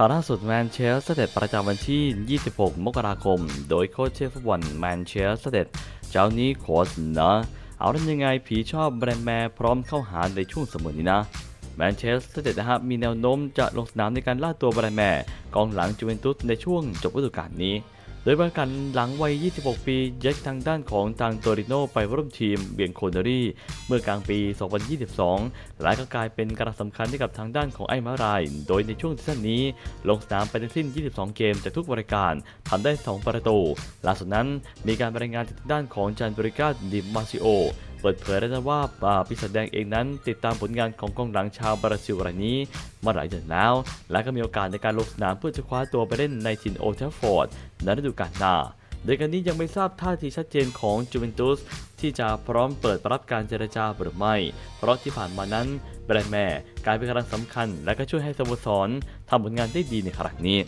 ข่าวล่าสุดแมนเชสเตอร์เดประจำวันที่ 26 มกราคม โดยโค้ชเชฟฟุตบอลแมนเชสเตอร์เดเจ้านี้โค้ชนะเอาได้ยังไงผีชอบแบรนด์แมร์พร้อมเข้าหาในช่วงเสมอนี้นะแมนเชสเตอร์เดนะครับมีแนวโน้มจะลงสนามในการล่าตัวแบรนด์แมร์กองหลังจูเวนตุสในช่วงจบฤดูกาลนี้ ดยประกันหลังวัย 26 ปีย้ายทางด้านของทางโตริโนไปร่วมทีมเบียงโคเนอรี่ เมื่อกลางปี 2022และก็กลายเป็นกระสำคัญให้กับทางด้านของไอ้มาราย โดยในช่วงซีซั่นนี้ ลงสนามไปทั้งสิ้น 22 เกมจากทุกบริการทำได้ 2 ประตูล่าสุดนั้นมีการรายงานจากทางด้านของจานบริกาดิมาซิโอ เปิดเผยได้ว่าอ่าปีศแดงเองนั้น ติดตามผลงานของกองหลังชาวบราซิลรายนี้ มาหลายเดือนแล้ว และก็มีโอกาสในการลงสนามเพื่อจะคว้าตัวไปเล่นในถิ่นโอลด์แทฟฟอร์ดในฤดูกาลหน้าโดยการนี้ยังไม่ทราบท่าทีชัดเจนของจูเวนตุสที่จะพร้อมเปิดรับการเจรจาหรือไม่ เพราะที่ผ่านมานั้นแบรนด์แม่กลายเป็นกำลังสำคัญ และก็ช่วยให้สโมสรทำผลงานได้ดีในครั้งนี้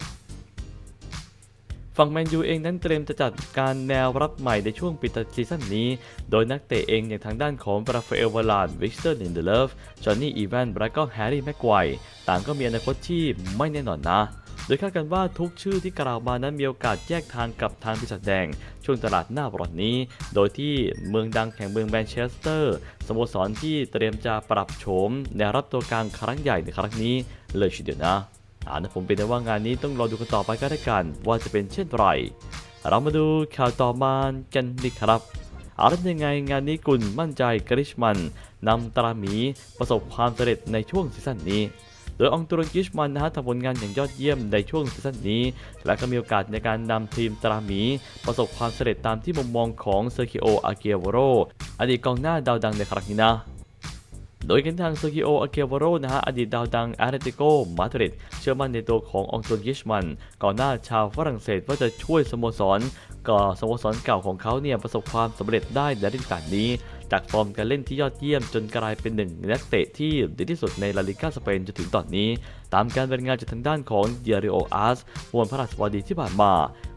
ฝั่งแมนยูเองนั้นเตรียมจะจัดการแนวรับใหม่ในช่วงปิดซีซั่นนี้ โดยนักเตะเองอย่างทางด้านของราฟาเอลวาลานวิกเตอร์ลินเดเลฟจอห์นนี่อีแวนและก็แฮร์รี่แม็กไกว์ต่างก็มีอนาคตที่ไม่แน่นอนนะโดยคาดกันว่าทุกชื่อที่กล่าวมานั้นมีโอกาสแยกทางกับทางปีศาจแดง ช่วงตลาดหน้าบอลนี้ โดยที่เมืองดังแห่งเมืองแมนเชสเตอร์สโมสรที่เตรียมจะปรับโฉมแนวรับตัวกลางครั้งใหญ่ในครั้งนี้เลยทีเดียวนะ อานะผมเป็นแต่ว่างานนี้ต้องรอดูกันต่อไปก็แล้วกันว่าจะเป็นเช่นไร เรามาดูข่าวต่อมากันดีครับเอาละยังไงงานนี้กุลมั่นใจกริชมันนำตราหมีประสบความสำเร็จในช่วงซีซั่นนี้ โดยองตุรกิชมันนะฮะทำผลงานอย่างยอดเยี่ยมในช่วงซีซั่นนี้ และก็มีโอกาสในการนำทีมตราหมี ประสบความสำเร็จตามที่มุมมองของเซอร์กิโออาเกียวโรอดีตกองหน้าดาวดังในครั้งนี้นะ โดยกันทางโซกิโออาเกวโรนะฮะอดีตดาวดังอาร์เรติโกมาดริดเชื่อมั่นในตัวขององตวนกิชมันก่อนหน้าชาวฝรั่งเศสว่าจะช่วยสโมสรก่อสโมสรเก่าของเขาเนี่ยประสบความสำเร็จได้ในฤดูกาลนี้ จากฟอร์มการเล่นที่ยอดเยี่ยมจนกลายเป็นหนึ่งนักเตะที่ดีที่สุดในลาลิก้าสเปนจนถึงตอนนี้ ตามการรายงานจากทางด้านของเดียริโออาร์สวันพระราชบดีที่ผ่านมา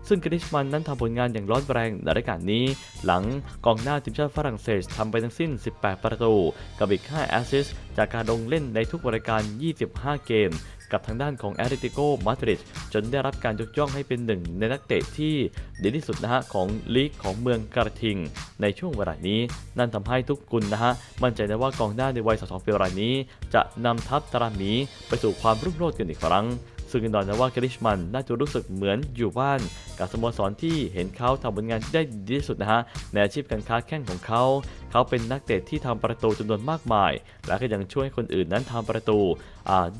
ซึ่งกริชมันนั้นทำผลงานอย่างร้อนแรงในรายการนี้ หลังกองหน้าทีมชาติฝรั่งเศสทำไปทั้งสิ้น 18 ประตู กับอีก 5 แอสซิสต์จากการลงเล่นในทุกรายการ 25 เกม กับทางด้านของแอตเลติโกมาดริดจนได้รับการยกย่องให้เป็นหนึ่งในนักเตะที่ดีที่สุดนะฮะของลีกของเมืองกระทิง ในช่วงเวลานี้ นั่นทำให้ทุกคนนะฮะมั่นใจได้ว่ากองหน้าในวัย 22 ปีรายนี้ จะนำทัพตราหมีไปสู่ความรุ่งโรจน์กันอีกครั้ง ซึ่งแน่นอนนะว่ากริชมันน่าจะรู้สึกเหมือนอยู่บ้าน กับสโมสรที่เห็นเขาทำผลงานที่ได้ดีที่สุดนะฮะในอาชีพการค้าแข่งของเขา เขาเป็นนักเตะที่ทำประตูจำนวนมากมาย และก็ยังช่วยให้คนอื่นนั้นทำประตู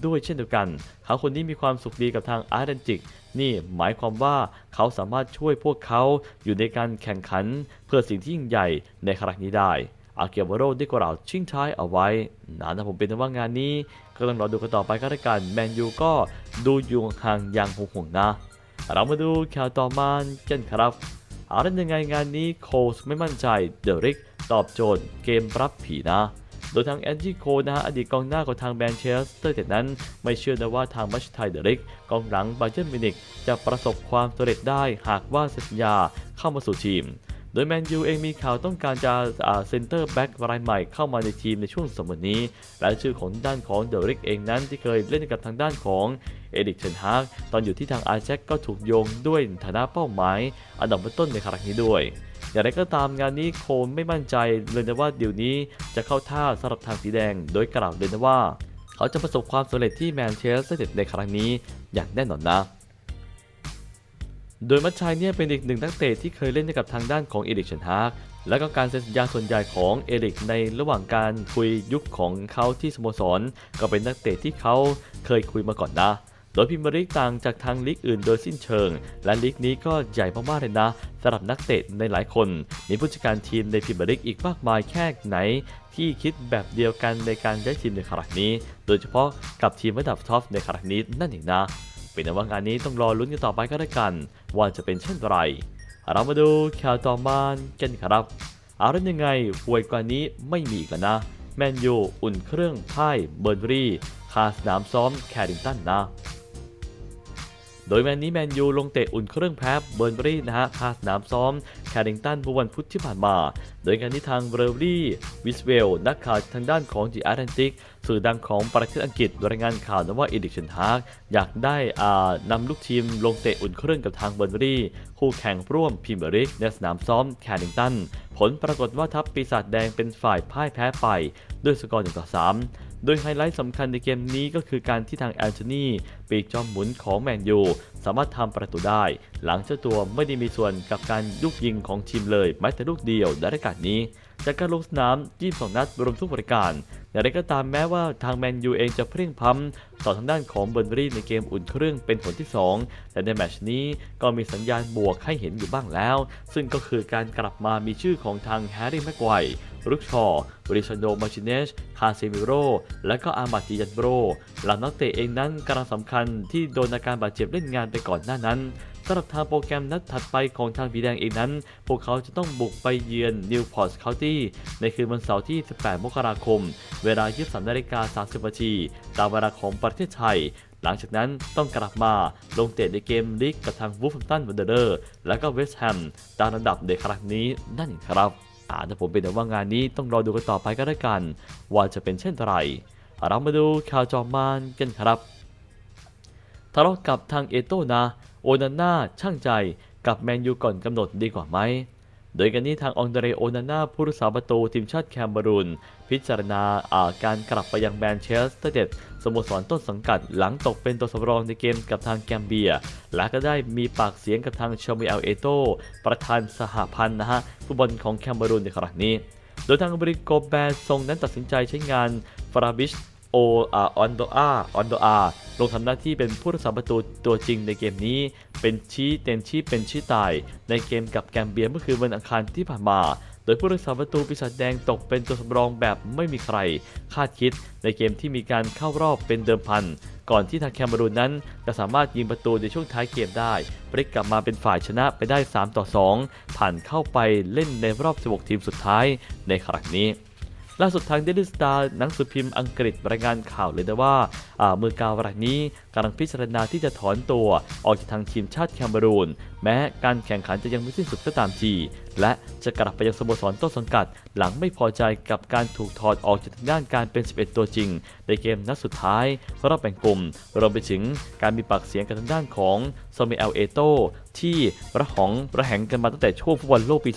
ด้วยเช่นเดียวกัน เขาคนนี้มีความสุขดีกับทางอาร์เดนจิกนี่หมายความว่าเขาสามารถช่วยพวกเขาอยู่ในการแข่งขัน เพื่อสิ่งที่ยิ่งใหญ่ในครั้งนี้ได้ อาเกียวโรได้กล่าวชิงท้ายเอาไว้นะนะผมเป็นต่ว่างานนี้ก็ต้องรอดูกันต่อไปก็แล้วกันแมนยูก็ดูอยู่ห่างอย่างห่วงๆนะ เรามาดูข่าวต่อมากันครับเอาละยังไงงานนี้โคสไม่มั่นใจเดริกตอบโจทย์เกมรับผีนะ โดยทางแอนจี้โคนะฮะอดีตกองหน้าของทางแมนเชสเตอร์แต่นั้น ไม่เชื่อนะว่าทางมัชไทยเดริกกองหลังบาเยร์นมินิกจะประสบความสำเร็จได้หากว่าเซ็นสัญญาเข้ามาสู่ทีม โดยแมนยูเองมีข่าวต้องการจะเซ็นเตอร์แบ็กรายใหม่เข้ามาในทีมในช่วงสมัยนี้ และชื่อของด้านของเดริกเองนั้นที่เคยเล่นกับทางด้านของเอริกเทนฮากตอนอยู่ที่ทางอาแจ็คก็ถูกโยงด้วยฐานะเป้าหมาย อันดับต้นในครั้งนี้ด้วย อย่างไรก็ตามงานนี้โคลไม่มั่นใจเลยนะว่าเดี๋ยวนี้จะเข้าท่าสำหรับทางสีแดง โดยกล่าวเลยนะว่า เขาจะประสบความสำเร็จที่แมนเชสเตอร์ในครั้งนี้อย่างแน่นอนนะ โดยมัชชัยเนี่ยเป็นอีกหนึ่งนักเตะที่เคยเล่นให้กับทางด้านของเอริกเชนฮากและก็การเซ็นสัญญาส่วนใหญ่ของเอริกในระหว่างการคุยยุคของเขาที่สโมสร ก็เป็นนักเตะที่เขาเคยคุยมาก่อนนะโดยพิมยร์ลีกต่างจากทางลีกอื่นโดยสิ้นเชิง และลีกนี้ก็ใหญ่มากๆเลยนะสำหรับนักเตะในหลายคน มีผู้จัดการทีมในพิมยร์ลีกอีกมากมายแค่ไหน ที่คิดแบบเดียวกันในการย้ายทีมในครั้งนี้ โดยเฉพาะกับทีมระดับท็อปในครั้งนี้นั่นเองนะ เป็นว่างานนี้ต้องรอลุ้นกันต่อไปก็แล้วกัน ว่าจะเป็นเช่นไร เรามาดูข่าวต่อมากันครับเอาเรื่องยังไงห่วยกว่านี้ไม่มีอีกแล้วนะ แมนยูอุ่นเครื่องพ่ายเบอร์รี่คาสนามซ้อมแคริงตันนะ ดดยแมนนี้แมนยูลงเตะอุ่นเครื่องแพ้เบิร์นบรีนะฮะคาสนามซ้อมแคริงตันเมื่อวันพุธที่ผ่านมา โดยการที่ทางเบอร์รี่วิสเวลนักข่าวทางด้านของจีอาร์แอนติกสื่อดังของประเทศอังกฤษรายงานข่าวนะว่าเอดิกเชนฮากอยากได้อ่านำลูกทีมลงเตะอุ่นเครื่องกับทางเบอร์รี่คู่แข่งร่วมพรีเมียร์ลีกในสนามซ้อมแคริงตันผลปรากฏว่าทัพปีศาจแดงเป็นฝ่ายพ่ายแพ้ไปด้วยสกอร์1ต่อ3 โดยไฮไลท์สำคัญในเกมนี้ก็คือการที่ทางแอนโทนีปีกจอมหมุนของแมนยูสามารถทำประตูได้ หลังเจ้าตัวไม่ได้มีส่วนกับการยุกยิงของทีมเลยแม้แต่ลูกเดียวในรายการนี้ จากการลงสนาม 22 นัดรวมทุกบริการ อย่างไรก็ตามแม้ว่าทางแมนยูเองจะเพลียงพล้ำต่อทางด้านของเบอร์นรีในเกมอุ่นเครื่องเป็นผลที่ 2 แต่ในแมชนี้ก็มีสัญญาณบวกให้เห็นอยู่บ้างแล้ว ซึ่งก็คือการกลับมามีชื่อของทางแฮร์รี่แม็กไกวรุกชอร์บริชโดมาชิเนช คาเซมิโร และก็อามาติยันโบรหลังนักเตะเองนั้นกำลังสำคัญที่โดนอาการบาดเจ็บเล่นงานไปก่อนหน้านั้น สำหรับทางโปรแกรมนัดถัดไปของทางผีแดงเองนั้น พวกเขาจะต้องบุกไปเยือนนิวพอร์ตเคานตี้ในคืนวันเสาร์ที่ 18 มกราคม เวลา 23นาฬิกา30นาทีตามเวลาของประเทศไทยหลังจากนั้นต้องกลับมาลงเตะในเกมลีกกับทางวูฟแฮมตันวันเดอร์ และก็เวสต์แฮมตามลำดับในครั้งนี้นั่นเองครับอาแต่ผมเป็นแต่ว่างานนี้ต้องรอดูกันต่อไปก็ได้กัน ว่าจะเป็นเช่นไรเรามาดูข่าวจอมมานกันครับทะเลาะกับทางเอโตนะ โอนาน่าช่างใจกับแมนยูก่อนกำหนดดีกว่าไหม โดยกันนี้ทางองเดเรโอนาน่าผู้รักษาประตูทีมชาติแคมเบรูนพิจารณาอาการกลับไปยังแมนเชสเตอร์เด็ดสโมสรต้นสังกัดหลังตกเป็นตัวสำรองในเกมกับทางแกมเบีย และก็ได้มีปากเสียงกับทางชมิเอลเอโตประธานสหพันธ์นะฮะฟุตบอลของแคมเบรูนในครั้งนี้ โดยทางบริโกแบร์ทรงนั้นตัดสินใจใช้งานฟราบิช โออาออนโดอาออนโดอาลงทำหน้าที่เป็นผู้รักษาประตูตัวจริงในเกมนี้ เป็นชี้เตนชี้เป็นชี้ตาย ในเกมกับแกมเบียเมื่อคืนวันอังคารที่ผ่านมา โดยผู้รักษาประตูปีศาจแดงตกเป็นตัวสำรองแบบไม่มีใคร คาดคิดในเกมที่มีการเข้ารอบเป็นเดิมพัน ก่อนที่ทางแคมเบรูนนั้น จะสามารถยิงประตูในช่วงท้ายเกมได้พลิกกลับมาเป็นฝ่ายชนะไปได้ 3 ต่อ 2 ผ่านเข้าไปเล่นในรอบ 16 ทีมสุดท้ายในครั้งนี้ ล่าสุดทางเดลิสตาร์หนังสือพิมพ์อังกฤษรายงานข่าวเลยนะว่ามือกาวรายนี้กำลังพิจารณาที่จะถอนตัวออกจากทางทีมชาติแคมเบรูนแม้การแข่งขันจะยังไม่สิ้นสุดก็ตามที และจะกลับไปยังสโมสรต้นสังกัด หลังไม่พอใจกับการถูกถอดออกจากทางด้านการเป็น 11 ตัวจริง ในเกมนัดสุดท้ายรอบแบ่งกลุ่มรวมไปถึงการมีปากเสียงกันทางด้านของซมิเอลเอโตที่ระหองระแหงกันมาตั้งแต่ช่วงฟุตบอลโลกปี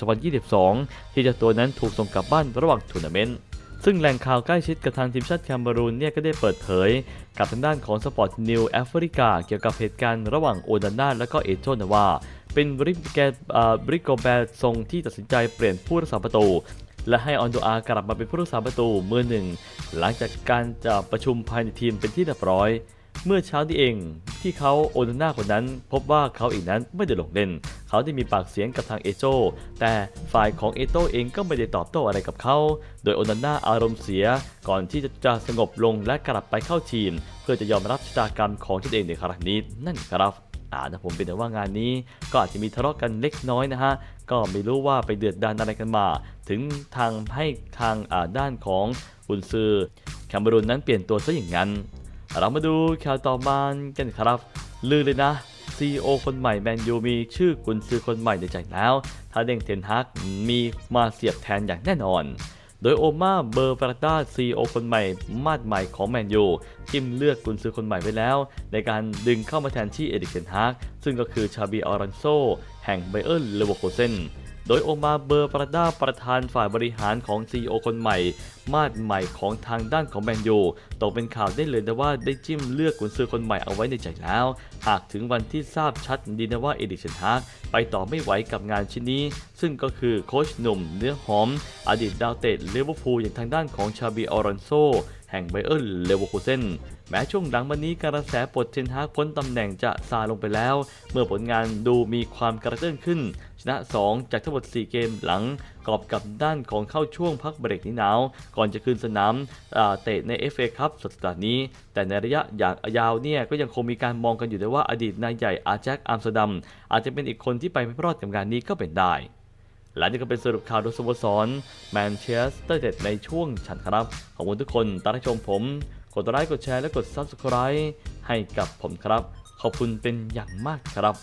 2022 ที่เจ้าตัวนั้นถูกส่งกลับบ้านระหว่างทัวร์นาเมนต์ ซึ่งแหล่งข่าวใกล้ชิดกับทางทีมชาติแคมเบรูนเนี่ยก็ได้เปิดเผย กับทางด้านของสปอร์ตนิวแอฟริกาเกี่ยวกับเหตุการณ์ระหว่างโอดาน่าและก็เอโจนะว่า เป็นบริแกบริโกแบร์ทรงที่ตัดสินใจเปลี่ยนผู้รักษาประตูและให้ออนโดอากลับมาเป็นผู้รักษาประตูมือหนึ่ง หลังจากการจะประชุมภายในทีมเป็นที่เรียบร้อย เมื่อเช้านี้เอง ที่เขาโอนาน่าคนนั้น พบว่าเขาเองนั้นไม่ได้ลงเล่น เขาได้มีปากเสียงกับทางเอโจ แต่ฝ่ายของเอโตเองก็ไม่ได้ตอบโต้อะไรกับเขา โดยโอนาน่าอารมณ์เสียก่อนที่จะจะสงบลงและกลับไปเข้าทีม เพื่อจะยอมรับชะตากรรมของตนเองในครั้งนี้นั่นครับอ่านะผมเป็นแต่ว่างานนี้ก็อาจจะมีทะเลาะกันเล็กน้อยนะฮะ ก็ไม่รู้ว่าไปเดือดดานอะไรกันมา ถึงทางให้ทางด้านของอุนซือแคมเบรูนนั้นเปลี่ยนตัวซะอย่างนั้น เรามาดูข่าวต่อมากันครับลือเลยนะ CEO คนใหม่แมนยูมีชื่อกุนซือคนใหม่ในใจแล้ว ถ้าเด้งเทนฮักมีมาเสียบแทนอย่างแน่นอน โดยโอมาเบอร์ปราดาซีโอคนใหม่ มาดใหม่ของแมนยูทิมเลือกกุนซือคนใหม่ไว้แล้ว ในการดึงเข้ามาแทนที่เอดิกเซนฮากซึ่งก็คือชาบีออรันโซแห่งไบเอิร์นเลเวอร์โคเซน โดยโอมาเบอร์ปราดาประธานฝ่ายบริหารของ CEO คนใหม่ มาดใหม่ของทางด้านของแมนยูตกเป็นข่าวได้เลยนะว่าได้จิ้มเลือกกุนซือคนใหม่เอาไว้ในใจแล้ว หากถึงวันที่ทราบชัดดีนะว่าเอดิกเซนฮากไปต่อไม่ไหวกับงานชิ้นนี้ ซึ่งก็คือโค้ชหนุ่มเนื้อหอม อดีตดาวเตะลิเวอร์พูลอย่างทางด้านของชาบีออรันโซ แห่งไบเอิร์เลเวอร์คูเซนแม้ช่วงหลังวันนี้กระแสปลดเทนฮากพ้นตำแหน่งจะซาลงไปแล้ว เมื่อผลงานดูมีความกระเตื้องขึ้น ชนะ 2 จากทั้งหมด 4 เกมหลังกอบกับด้านของเข้าช่วงพักเบรกนี้หนาว ก่อนจะคืนสนามเตะใน FA คัพสัปดาห์นี้ แต่ในระยะอย่างยาวเนี่ยก็ยังคงมีการมองกันอยู่ด้วยว่าอดีตนายใหญ่อาแจ็คอัมสเตอร์ดัมอาจจะเป็นอีกคนที่ไปไม่รอดกับงานนี้ก็เป็นได้ และนี่ก็เป็นสรุปข่าวโดยสโมสรแมนเชสเตอร์เด็ดในช่วงฉันครับ ขอบคุณทุกคนตามรับชมผม กดไลค์กดแชร์และกด Subscribe ให้กับผมครับ ขอบคุณเป็นอย่างมากครับ